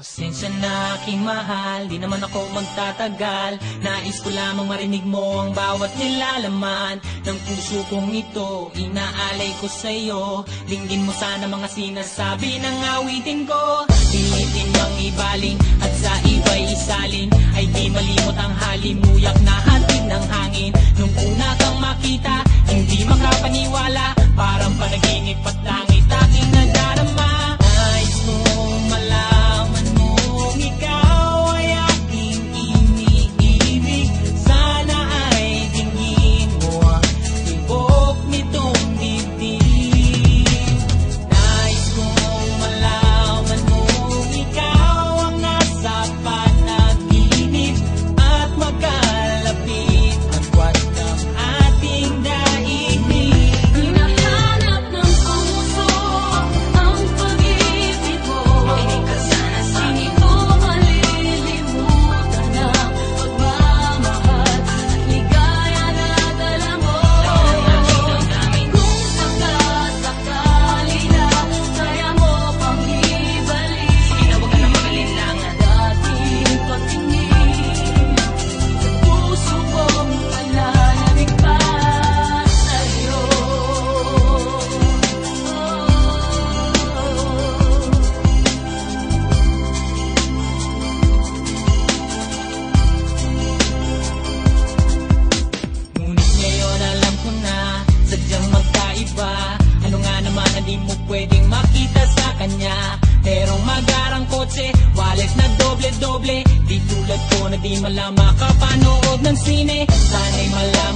Pasensya na aking mahal, di naman ako magtatagal. Nais ko lamang marinig mo ang bawat nilalaman Ng puso kong ito, inaalay ko sa'yo Dinggin mo sana mga sinasabi ng awitin ko. Pilitin mang ibaling at sa iba'y isalin. Ay di malimot ang halimuyak na kotse Wallet na doble-doble. Di tulad ko na di malang makapanood ng sine. Sana'y malaman